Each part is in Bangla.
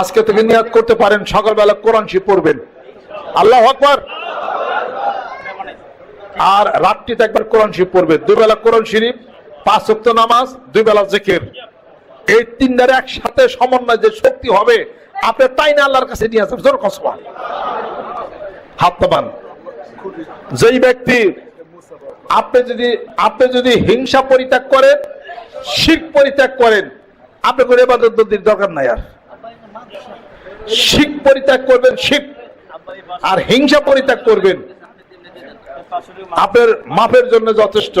আজকে থেকে নিয়াদ করতে পারেন, সকালবেলা কোরআন শিব পড়বেন। আল্লাহ আকবার। আর রাত্রিতে একবার কোরআন শরীফ পড়বে দুই বেলা কোরআন শরীফ, পাঁচ ওয়াক্ত নামাজ দুই বেলা জেকের। এই তিনটার একসাথে সমন্বয় যে শক্তি হবে, আপনি তাই না আল্লাহর কাছে নিয়ে আসবেন? জোর কসমা হাত যেই ব্যক্তি, আপনি যদি আপনি যদি হিংসা পরিত্যাগ করেন শিখ পরিত্যাগ করেন আপনি করে এবার দরকার নাই আর। শিখ পরিত্যাগ করবেন, শিখ। আর হিংসা পরিত্যাগ করবেন। আপনার মাপের জন্য যথেষ্ট।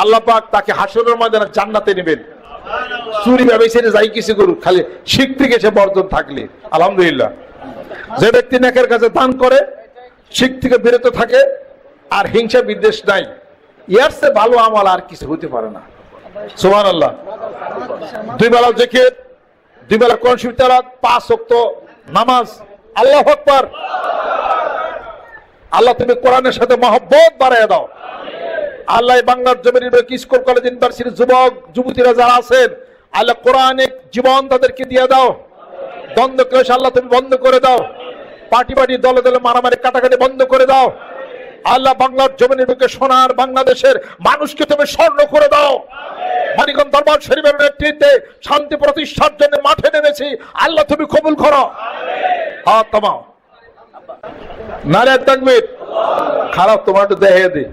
আল্লাহ পাক তাকে হাসরের ময়দানে জান্নাতে নেবেন। চুরি ব্যবসায়ী যাই কিছু করুক, খালি শিখ থেকে সে বর্জন থাকলে। আলহামদুলিল্লাহ। যে ব্যক্তি নেকের কাছে দান করে, শিখ থেকে বিরত থাকে, আর হিংসা বিদ্বেষ নাই। ইয়ার সে ভালো আমল আর কিছু হতে পারে না। সুমান আল্লাহ দুই বেলা জেকের। দুই বেলা কনসিপ তারাত পাঁচ অক্ত নামাজ। আল্লাহ আকবার। আল্লাহ তুমি কোরআনের সাথে মহব্বত বাড়ায় দাও। আল্লাহ বাংলার জমির স্কুল, কলেজ, ইউনিভার্সিটির যুবক, যুবতীরা যারা আছেন, আল্লাহ কোরআনিক জীবন তাদেরকে দিয়ে দাও। দ্বন্দ্ব ক্লেশ আল্লাহ তুমি বন্ধ করে দাও। পার্টি পার্টি দলে দলে মারামারি, কাটাকাটি বন্ধ করে দাও। আল্লাহ বাংলার জমিনের বুকে সোনার বাংলাদেশের মানুষকে তুমি স্বর্ণ করে দাও। মানিকগঞ্জ দরবার শরীফের নেতৃত্বে শান্তি প্রতিষ্ঠার জন্য মাঠে নেমেছি। আল্লাহ তুমি কবুল করো। হাত থামাও। নারে খারাপ, তোমার একটু দেখে দি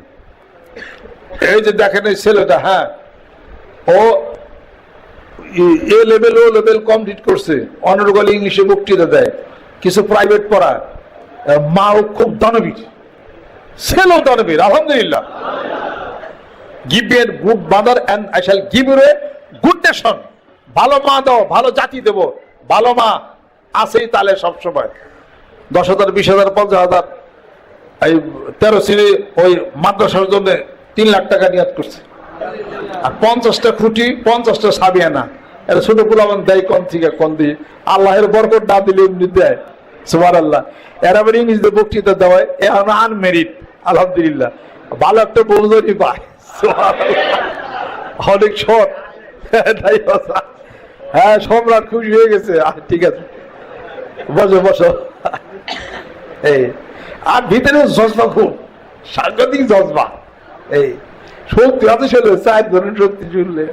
এই যে দেখেন এই ছেলেটা হ্যাঁ ও A level O level complete করছে। অনার্গল ইংলিশে বক্তৃতা দেয়। কিছু প্রাইভেট পড়া মাও খুব দানবীর। ছেলেও দানবীর আলহামদুলিল্লাহ। Give a good mother and I shall give you a good nation ভালো মা দাও, ভালো জাতি দেব। ভালো মা আছেই তাহলে সবসময়। দশ হাজার, বিশ হাজার, পঞ্চাশ হাজার, এই তেরো শ্রেণি ওই মাদ্রাসার জন্য তিন লাখ টাকা নিয়াদ করছে। আর পঞ্চাশটা খুঁটি, পঞ্চাশটা সাবিয়ানা এটা ছোট গুলামান দেয় কম থেকে কম দিয়ে। আল্লাহের বরকত না দিলে এমনি দেয়। সুমার আল্লাহ এরা আবার ইংরেজিতে বক্তৃতা দেওয়ায় এখন আনমেরিট। আলহামদুলিল্লাহ। ভালো একটা বৌজনি পায়। অনেক সৎ তাই। হ্যাঁ সম্রাট খুশি হয়ে গেছে। ঠিক আছে। বসো বসো। এই, আর ভিতরে জজবা খুব। সাংঘাতিক জজবা। এই, শক্তি আছে শুনলে চার ধরনের শক্তি শুনলে।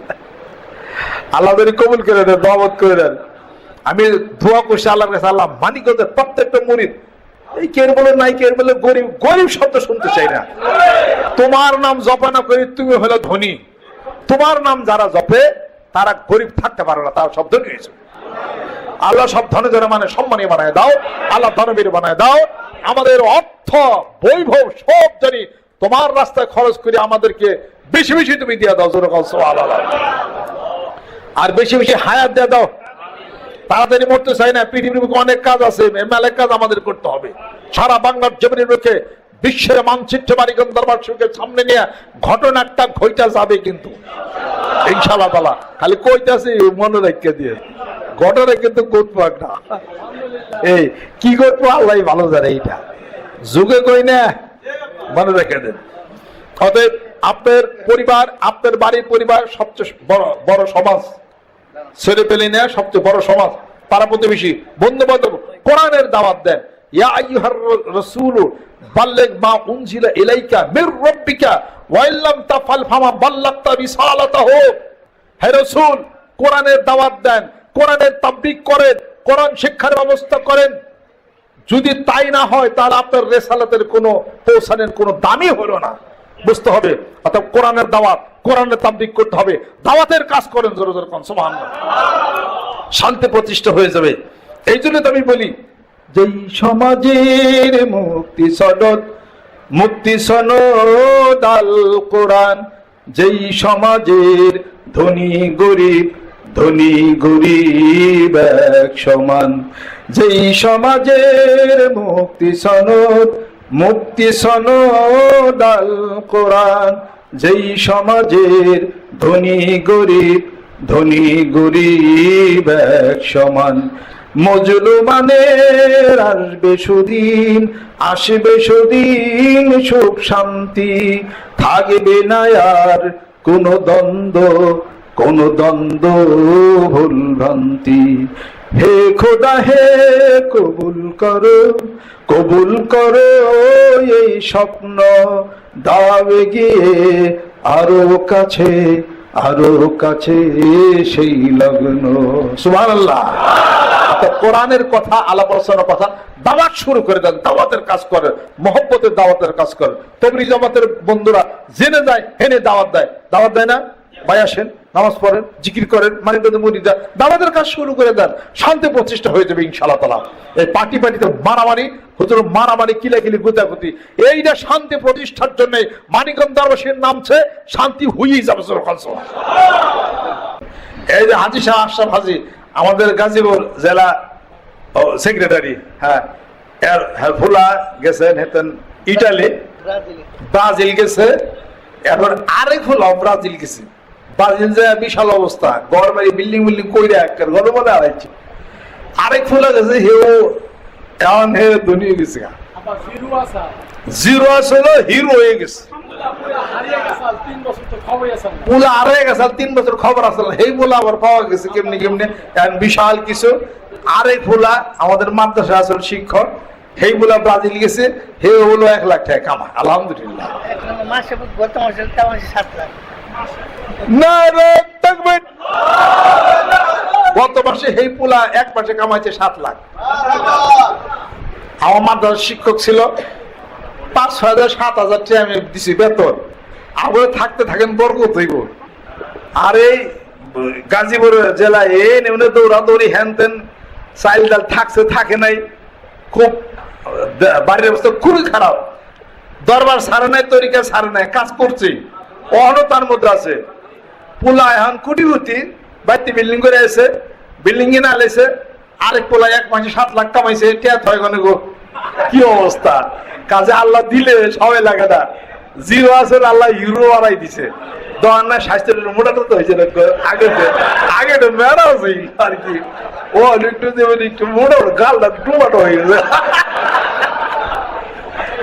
আল্লাহ কবুল করে দেন রহমত করে দেন আমি দোয়া করছি আল্লাহর কাছে। আল্লাহ মানিকদের প্রত্যেকটা মরিদ এই কের বলে নাই, কের বলে গরিব গরিব শব্দ শুনতে চাই না। তোমার নাম জপা না করে, তুমি হলো ধনী। তোমার নাম যারা জপে, তারা গরিব থাকতে পারে না, তারা সব ধনী আল্লাহ সব ধনে মানে সম্মানী বানায় দাও, আল্লাহ ধনবীর বানায় দাও। আমাদের অর্থ, বৈভব সব জানি, তোমার রাস্তায় খরচ করে আমাদেরকে বেশি বেশি তুমি দিয়ে দাও, জোরে আর বেশি বেশি হায়াত দিয়ে দাও। তাড়াতাড়ি মরতে চাই না, পৃথিবীর বুকে অনেক কাজ আছে মেলে কাজ আমাদের করতে হবে। সারা বাংলার জমিনের বুকে, বিশ্বের মানচিত্র বাড়িগঞ্জ দরবার সুখের সামনে নিয়ে ঘটনা একটা ঘইটা যাবে কিন্তু। ইনশাল্লাহ তালা, খালি কইতাছি, মনে রেখে দিয়ে। ঘটনা কিন্তু করব একটা এই, কি করব? আল্লাহ ভালো জানে এইটা। যুগে কই না, মনে রেখে দেন। অতএব, আপনার পরিবার, আপনার বাড়ির পরিবার সবচেয়ে বড় বড় সমাজ। ছেলে পেলে সবচেয়ে বড় সমাজ প্রতিবেশী বন্ধু বান্ধব কোরআনের দাওয়াত দেন করেন শিক্ষার ব্যবস্থা করেন। যদি তাই না হয়, তাহলে আপনার রেসালাতের কোনো, পৌঁছানোর কোনো দামই হলো না। বুঝতে হবে। অর্থাৎ কোরআনের দাওয়াত, কোরআনের তাবলিক করতে হবে। দাওয়াতের কাজ করেন জোরে জোরে কোন শান্তি প্রতিষ্ঠা হয়ে যাবে। এই জন্য তো আমি বলি, যেই সমাজের মুক্তি সনদ মুক্তি সনদ আল কোরআন, যেই সমাজের ধনী গরিব ধনী গরিব এক সমান। যেই সমাজের মুক্তি সনদ মুক্তি সনদ আল কোরআন। যেই সমাজের ধনী গরিব ধনী গরিব এক সমান। মজলুমানের আসবে সুদিন আসবে সুদিন সুখ শান্তি। থাকবে না আর কোনো দ্বন্দ্ব, কোন দ্বন্দ্ব ভুল ভ্রান্তি হে খোদা, হে কবুল করো কবুল করো এই স্বপ্ন। দাবে গিয়ে আরও কাছে আরও কাছে সেই লগ্ন। সুবহান আল্লাহ কোরআনের কথা আলাপ আলোচনার কথা, দাওয়াত শুরু করে দেন, দাওয়াতের কাজ করে, মহব্বতের দাওয়াতের কাজ করে। তবরি জামাতের বন্ধুরা জেনে যায়, হেনে দাওয়াত দেয়। দাওয়াত দেয় না? ভাই আসেন। নামাজ পড়েন, জিকির করেন, মানিকগঞ্জ মুরিদা দাওয়াতের কাজ শুরু করে দেন, শান্তি প্রতিষ্ঠা হয়ে যাবে ইনশাআল্লাহ তালা এই পার্টি পার্টিতে মারামারি, হুজুর মারামারি কিলাকিলি গুতাগুতি, এইটা শান্তি প্রতিষ্ঠার জন্য মানিকগঞ্জ দরবাসীর নামছে, শান্তি হয়েই যাবে এই যে হাজি শাহ আশরাফ হাজি, আমাদের গাজীপুর জেলা সেক্রেটারি হ্যাঁ এর হেলফুলা গেছেন, হেতেন ইটালি, ব্রাজিল গেছে এখন আরেক হলো ব্রাজিল গেছে। ব্রাজিল যে বিশাল অবস্থা গড় বাড়ি বিল্ডিং বিল্ডিং কইরা একটা ঘর বলে আড়াইছে আরেক ফুলা গেছে হেও এমন হে দুনিয়া গেছে জিরো আসলে হিরো হয়ে গেছে। তিন বছর তো খবরই আছে পুলা আড়াই গেছে তিন বছর খবর আসলে হেই বলে আবার পাওয়া গেছে কেমনি কেমনি? বিশাল কিছু। আরেক ফুলা আমাদের মাদ্রাসা আসল শিক্ষক হেই বলে ব্রাজিল গেছে হে হলো এক লাখ টাকা কামা আলহামদুলিল্লাহ। মাসে গত মাসে সাত লাখ। গত মাসে হেই পোলা এক মাসে কামাইছে সাত লাখ। আমার মাদ্রাসার শিক্ষক ছিল, পাঁচ হাজার সাত হাজার টাকা আমি দিছি বেতন। আবার থাকতে থাকেন বরকত হইব। আর এই গাজীপুর জেলায় এ নেমনে দৌড়াদৌড়ি হ্যান তেন চাইল ডাল থাকছে, থাকে নাই। খুব বাড়ির অবস্থা খুবই খারাপ। দরবার সারে নাই তরিকা সারে নাই, কাজ করছি। অহনো তার মধ্যে আছে। পোলা এখন কুটিপতি, বাড়িতে বিল্ডিং করে আছে বিল্ডিং এ না লেছে আরেক পোলা এক মাসে সাত লাখ কামাইছে টিয়া থয় গনে গো? কি অবস্থা? কাজে আল্লাহ দিলে সবাই লাগে না। জিরো আছে আল্লাহ হিরো বাড়াই দিছে। দোকান না স্বাস্থ্যের মোটাটা তো হয়েছে আগে আগে তো মেড়া আছে আর কি। ও, একটু দেবেন একটু মোটা গালটা টুমাটো হয়ে গেছে।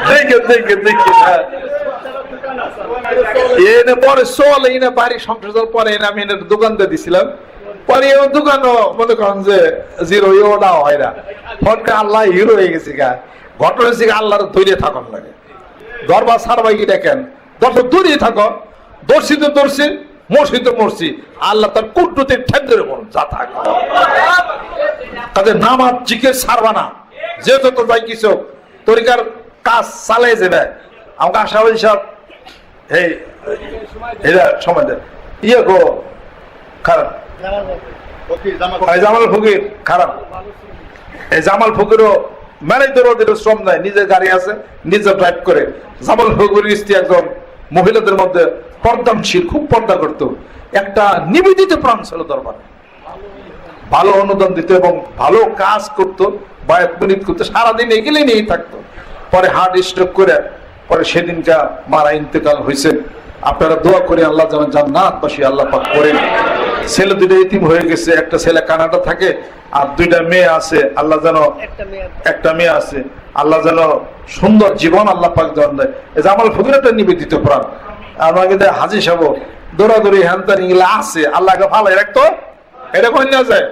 দেখে দেখে দেখে হ্যাঁ। এনে পরে চলে, এনে বাড়ি সংসার পরে এনে আমি এনে দোকান দিয়ে দিছিলাম। পরে ও দোকানও মনে করেন যে জিরো ইওটা হয় না। ফটকা আল্লাহ হিরো হয়ে গেছে গা। ঘটনা হচ্ছে গা আল্লাহর ধৈর্য থাকুন লাগে। দরবার সারবাই কি দেখেন? দর্শক দূরে থাকো। দর্শি তো দর্শি মরছি তো মরছি আল্লাহ তার কুট্টুতে ঠেক ধরে বলুন, যা থাক। তাদের নামাজ জিকে সারবা না। যে যত যাই কিছু তরিকার কাজ চালাই যাবে? আমাকে আশাবাদী সব এই এরা ইয়ে গো, খারাপ। জামাল ফকির, খারাপ। এই জামাল ফকিরও শ্রম দেয় নিজের গাড়ি আছে, নিজে ড্রাইভ করে। জামাল ফকির স্ত্রী একজন মহিলাদের মধ্যে পর্দানশীল খুব পর্দা করতো। একটা নিবেদিত প্রাণ ছিল দরবারে। ভালো অনুদান দিত এবং ভালো কাজ করতো, বায়াত মিনিট করতো, সারাদিন এগুলি নিয়েই থাকতো। পরে হার্ট স্ট্রোক করে পরে সেদিনটা মারা ইন্তেকাল হয়েছে আপনারা দোয়া করে আল্লাহ যেন জান্নাতবাসী আল্লাহ পাক করেন। ছেলে দুটো ইতিম হয়ে গেছে একটা ছেলে কানাডা থাকে আর দুইটা মেয়ে আছে আল্লাহ যেন একটা মেয়ে আছে। আল্লাহ যেন সুন্দর জীবন আল্লাহ পাক জন দেয়। এই যে আমার ফকির একটা নিবেদিত প্রাণ। আমাকে হাজি সাহেব দৌড়াদৌড়ি হ্যান্তান এগুলো আছে আল্লাহকে ভালো রাখতো? এটা কই না যায়?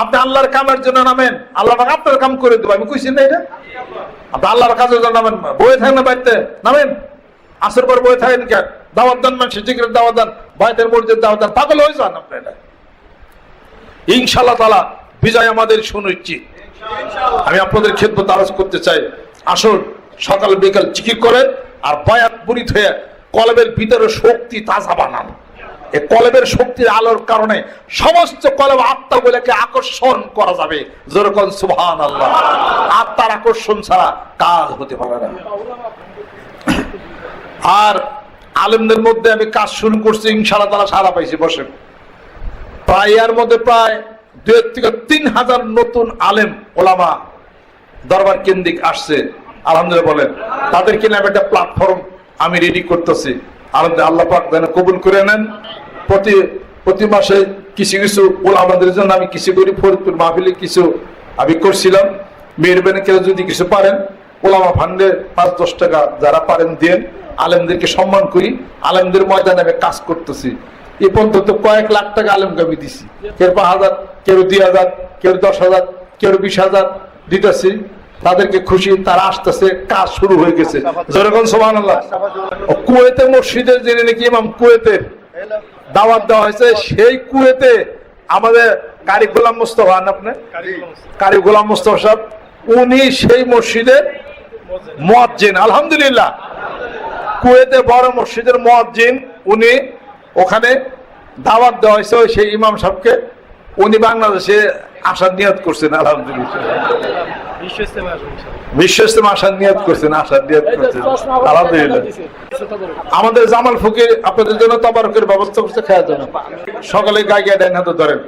আপনি আল্লাহর কামের জন্য নামেন আল্লাহ পাক আপনার কাম করে দেবো আমি কইছি না এটা। আল্লাহর জন্য নামেন, বয়ে থাকেন না বাড়িতে, নামেন। আসর পর বয়ে থাকেন কে? দাওয়াত দান মানুষ জিকিরের দাওয়াত দেন বাড়িতে মসজিদ দাওয়াত দান, পাগল হয়ে যান আপনি এটা। ইনশাল্লাহ তালা বিজয় আমাদের সুনিশ্চিত। আমি আপনাদের খেদমত আরজ করতে চাই। আসুন, সকাল বিকাল চিকি করে আর বয়াত পুরিত হয়ে কলবের ভিতরে শক্তি তাজা বানান। এই কলবের শক্তির আলোর কারণে সমস্ত কলব আত্মাগুলোকে আকর্ষণ করা যাবে। যেরকম সুবহান আল্লাহ আত্মার আকর্ষণ ছাড়া কাজ হতে পারে না। আর আলেমদের মধ্যে আমি কাজ শুরু করছি, ইনশাআল্লাহ তারা সারা পাইছি বসে প্রায় এর মধ্যে প্রায় দুই থেকে তিন হাজার নতুন আলেম, ওলামা দরবার কেন্দ্রিক আসছে। আলহামদুলিল্লাহ বলেন তাদেরকে নামে একটা প্ল্যাটফর্ম আমি রেডি করতেছি। আলহামদুলিল্লাহ আল্লাহ পাক যেন কবুল করে নেন। প্রতি প্রতি মাসে কিছু কিছু ওলামাদের জন্য আমি কিছু করি, ফরিদপুর মাহফিলে কিছু আমি করছিলাম। মেহরবানি কেউ যদি কিছু পারেন, ওলামা ফান্ডে পাঁচ, দশ টাকা যারা পারেন দেন। আলেমদেরকে সম্মান করি। আলেমদের ময়দানে আমি কাজ করতেছি। এ পর্যন্ত কয়েক লাখ টাকা আলেমকে আমি দিছি। কেউ পাঁচ হাজার, কেউ দুই হাজার, কেউ দশ হাজার, কেউ বিশ হাজার দিতেছি। তাদেরকে খুশি, তারা আসতেছে, কাজ শুরু হয়ে গেছে। যেরকম আল্লাহ কুয়েতে মসজিদের যিনি নাকি ইমাম কুয়েতে দাওয়াত দেওয়া হয়েছে, সেই কুয়েতে আমাদের কারি গোলাম মুস্তফা আপনি? কারি গোলাম মুস্তফা সাহেব, উনি সেই মসজিদের মজ্জিন আলহামদুলিল্লাহ। কুয়েতে বড় মসজিদের মজ্জিন উনি ওখানে দাওয়াত দেওয়া হয়েছে সেই ইমাম সাহেবকে। উনি বাংলাদেশে আসার নিয়াদ করছেন, আলহামদুলিল্লাহ। আমাদের জামাল ফুকে আপনাদের জন্য তবারকের ব্যবস্থা করছে খাওয়ার জন্য সকালে গায়ে গায়ে ডাইন ধরেন।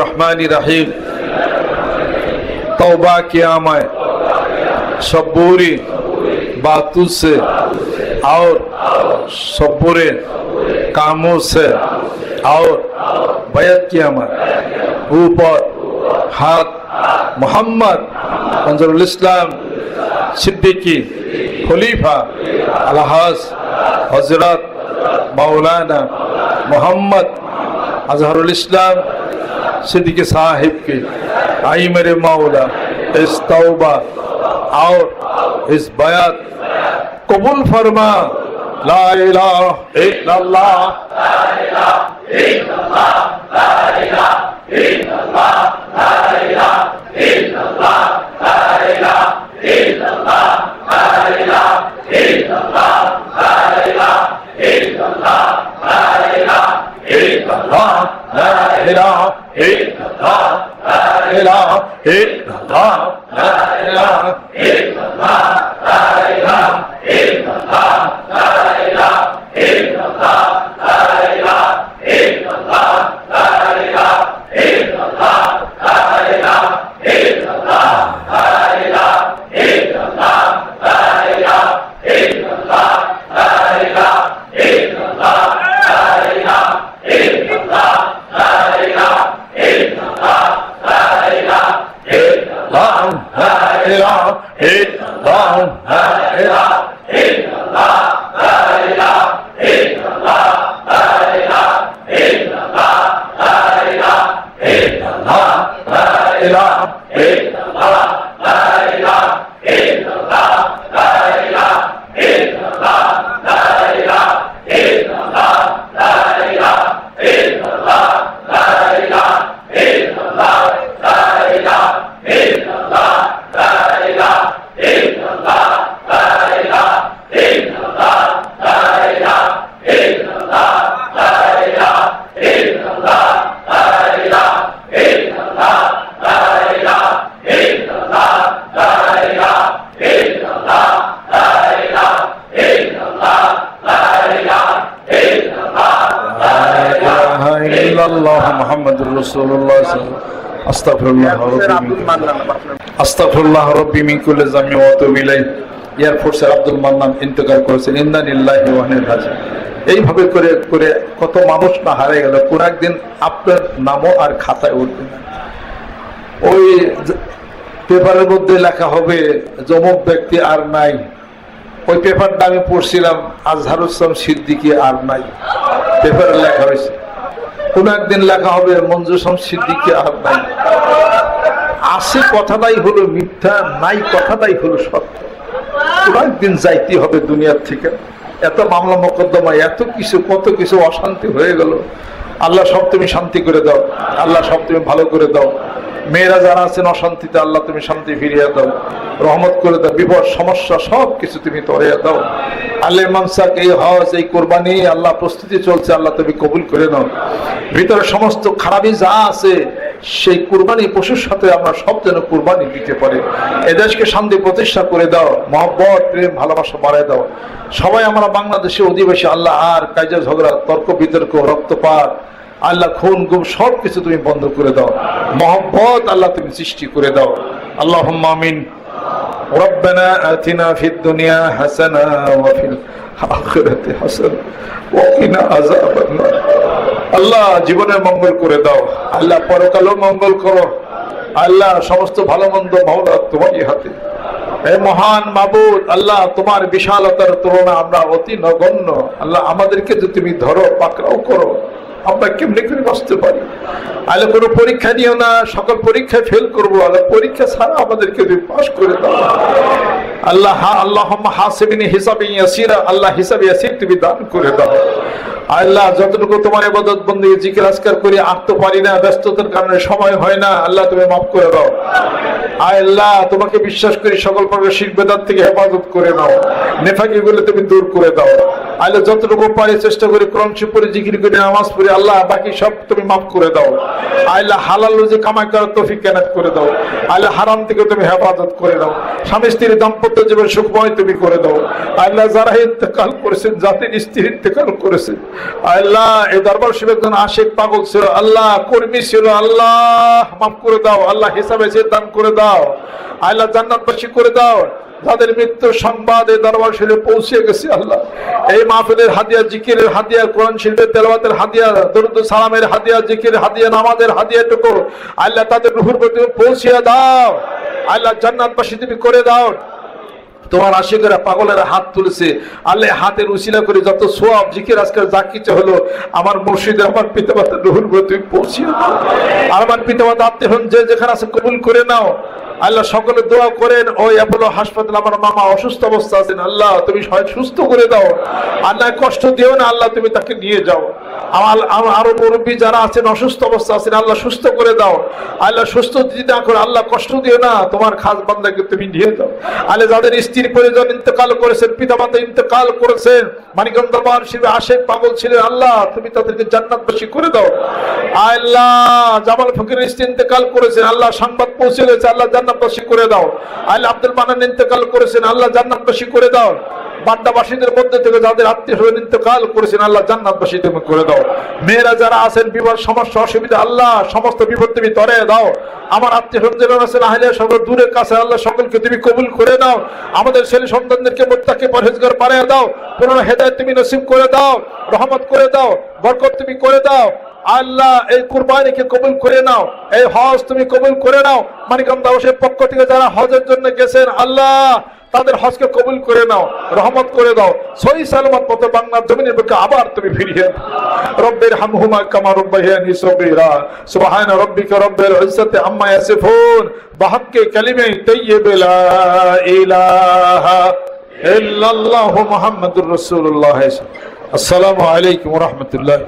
রহমান রাহিম। তওবা কিয়ামায় বা और सब बुरे कामों से और बैत किया मैं ऊपर हाथ मोहम्मद इस्लाम सिद्दीकी खलीफा अलहाज हज़रत मौलाना मोहम्मद अजहरुल इस्लाम सिद्दीकी साहिब की आई मेरे मौला इस तौबा और इस बयात কবুল ফরমা, লা ইলাহা ইল্লাল্লাহ। লা ইলাহা ইল্লাল্লাহ লা ইলাহা ইল্লাল্লাহ লা ইলাহা ইল্লাল্লাহ লা ইলাহা ইল্লাল্লাহ লা ইলাহা ইল্লাল্লাহ লা ইলাহা ইল্লাল্লাহ লা ইলাহা ইল্লাল্লাহ, লা ইলাহা ইল্লাল্লাহ। لا Sei lá. Ei. আস্তাগফিরুল্লাহ আস্তাগফিরুল্লাহ রব্বি মিন কুল্লি যামি ওয়া আতুবু ইলাইহি। এয়ারফোর্সের আব্দুল মান্নান ইন্তেকার করেছেন। ইন্দানিল্লাহি ওয়া ইন্না ইলাইহি এইভাবে করে করে কত মানুষ না হারিয়ে গেল। কোনো একদিন আপনার নামও আর খাতায় উঠবে না। ওই পেপারের মধ্যে লেখা হবে যমক ব্যক্তি আর নাই। ওই পেপারটা আমি পড়ছিলাম আজহার ইসলাম সিদ্দিকি আর নাই। পেপারে লেখা হয়েছে। কোন একদিন লেখা হবে, মঞ্জুর ইসলাম সিদ্দিকি আর নাই আছে কথাটাই হলো মিথ্যা, নাই কথাটাই হলো সত্য। কোন একদিন যাইতে হবে দুনিয়ার থেকে। এত মামলা মোকদ্দমা, এত কিছু, কত কিছু অশান্তি হয়ে গেল। আল্লাহ সব তুমি শান্তি করে দাও, আল্লাহ সব তুমি ভালো করে দাও। মেয়েরা যারা আছেন অশান্তিতে, আল্লাহ তুমি শান্তি ফিরিয়ে দাও। রহমত করে দাও, বিপদ, সমস্যা সব কিছু তুমি তরিয়ে দাও। আল্লাহ মামসাক, এই হজ, এই কোরবানি, আল্লাহ প্রস্তুতি চলছে, আল্লাহ তুমি কবুল করে নাও। ভিতরে সমস্ত খারাপি যা আছে, সেই কুরবানি পশুর সাথে আমরা সব যেন কুরবানি দিতে পারি। এদেশকে শান্তি প্রতিষ্ঠা করে দাও, মহব্বত, প্রেম, ভালোবাসা বাড়ায় দাও। সবাই আমরা বাংলাদেশে অধিবাসী, আল্লাহ আর কাজা ঝগড়া তর্ক বিতর্ক রক্তপাত আল্লাহ খুন গুম সব কিছু তুমি বন্ধ করে দাও মহব্বত আল্লাহ তুমি সৃষ্টি করে দাও আল্লাহ আমিন ربنا آتنا في الدنيا حسنة وفي الآخرة حسنة وقنا عذاب النار আল্লাহ জীবনের মঙ্গল করে দাও আল্লাহ পরকালও মঙ্গল করো আল্লাহ সমস্ত ভালো মন্দ মাওলা তোমারই হাতে হে মহান মাবুদ আল্লাহ তোমার বিশালতার তুলনা আমরা অতি নগণ্য আল্লাহ আমাদেরকে যদি তুমি ধরো পাকড়াও করো আমরা কেমনি করে বাঁচতে পারি? আলে কোনো পরীক্ষা নিও না, সকল পরীক্ষায় ফেল করব আল্লাহ পরীক্ষা ছাড়া আমাদেরকে তুমি পাশ করে দাও। আল্লাহ আল্লাহ হাসিবিনী হিসাবে ইয়াসিরা, আল্লাহ হিসাবে ইয়াসির তুমি দান করে দাও। আল্লাহ যতটুকু তোমার ইবাদত বন্দী, জিকির, আজকার করে আঁকতে পারি না, ব্যস্ততার কারণে সময় হয় না। আল্লাহ, তুমি মাফ করে দাও। আল্লাহ, তোমাকে বিশ্বাস করি, সকল প্রকার বেদাত থেকে হেফাজত করে দাও নেফাকি গুলো তুমি দূর করে দাও। আল্লাহ, যতটুকু পারি চেষ্টা করি ক্রমশি পরে জিকির করে, নামাজ পড়ি, আল্লাহ, বাকি সব তুমি মাফ করে দাও। আল্লাহ, হালাল রুজি কামাই করার তৌফিক কেনাত করে দাও। আল্লাহ, হারাম থেকে তুমি হেফাজত করে দাও। স্বামী স্ত্রীর দাম্পত্য জীবন সুখময় তুমি করে দাও। আল্লাহ, যারা ইন্তেকাল করেছেন, জাতির স্ত্রী ইন্তেকাল করেছেন আল্লাহ এই দরবার শিবের জন্য আশেক পাগল ছিল। আল্লাহ, কর্মী ছিল। আল্লাহ, মাফ করে দাও। আল্লাহ হিসাবে সে দান করে দাও। আল্লাহ জান্নাতবাসী করে দাও। তাদের মৃত্যুর সংবাদ এই দরবার শিলে পৌঁছে গেছে, আল্লাহ। এই মাহফিলের হাদিয়া, জিকিরের হাদিয়া, কোরআন শিল্পের তেলাওয়াতের হাদিয়া, দরুদ সালামের হাদিয়া জিকির হাদিয়া, নামাজের হাদিয়াটুকু আল্লাহ তাদের রুহুর প্রতি পৌঁছে দাও। আল্লাহ জান্নাতবাসী তুমি করে দাও। তোমার আশিকেরা পাগলের হাত তুলেছে। আল্লাহ হাতের উশিলা করে যত সোয়াব, জিকির আজকে যা কিছু হলো, আমার মসজিদে আমার পিতা মাতা রহুল তুমি পৌঁছিয়ে আর আমার পিতা মাতা আত্মীয় যে যেখানে আছে কবুল করে নাও। আল্লাহ সকলে দোয়া করেন ওই অ্যাপোলো হাসপাতাল আমার মামা অসুস্থ অবস্থা আছেন, আল্লাহ তুমি সুস্থ করে দাও। আল্লাহ কষ্ট দিও না, আল্লাহ তুমি তাকে নিয়ে যাও। আরও মুরব্বী যারা আছেন, অসুস্থ অবস্থা আছেন, আল্লাহ সুস্থ করে দাও। আল্লাহ সুস্থ না করে, আল্লাহ কষ্ট দিও না, তোমার খাস বান্দাকে তুমি নিয়ে যাও। আল্লাহ যাদের স্ত্রীর প্রয়োজন ইন্তকাল করেছেন পিতা মাতা ইন্তকাল করেছেন, মানিকগঞ্জ দরবার শিবে আশেক পাগল ছিলেন, আল্লাহ তুমি তাদেরকে জান্নাতবাসী করে দাও। আল্লাহ জামাল ফকির স্ত্রী ইন্তকাল করেছেন, আল্লাহ সংবাদ পৌঁছে গেছে জান্নাতবাসী করে দাও। আল্লাহ আব্দুল মানান ইন্তকাল করেছেন, আল্লাহ জান্নাতবাসী করে দাও। বাড্ডাবাসীদের মধ্যে থেকে যাদের আত্মীয় স্বজন করেছেন, আল্লাহ করে দাও। মেয়েরা যারা আছেন, বিবাহ, সমস্যা, অসুবিধা, আল্লাহ সমস্ত বিপদ তুমি তরে দাও। আমার আত্মীয় স্বজন আছেন, আহলে সকল দূরের কাছে, আল্লাহ সকলকে তুমি কবুল করে দাও। আমাদের ছেলে সন্তানদেরকে মোত্তাকে পরহেজগার পাঠিয়ে দাও। পুরনো হেদায়ত তুমি নসিব করে দাও, রহমত করে দাও, বরকত তুমি করে দাও। আল্লাহ, এই কুরবানিকে কবুল করে নাও, এই হজ তুমি কবুল করে নাও। মানিকাম দাওসের পক্ষ থেকে যারা হজের জন্য গেছেন, আল্লাহ তাদের হজকে কবুল করে নাও, রহমত করে দাও। সহি সালামত মতো বাংলার জমিনের বুকে আবার তুমি ফিরিয়ে। রব্বের হামহুমা কামা রব্বাহিয়ানি সগীরা। সুবহান রাব্বিকা রব্বিল ইজ্জাতি আম্মা ইয়াসিফুন। বাহাক্কে কালিমে তাইয়্যিব লা ইলাহা ইল্লাল্লাহু মুহাম্মাদুর রাসূলুল্লাহ। আসসালামু আলাইকুম ওয়া রাহমাতুল্লাহি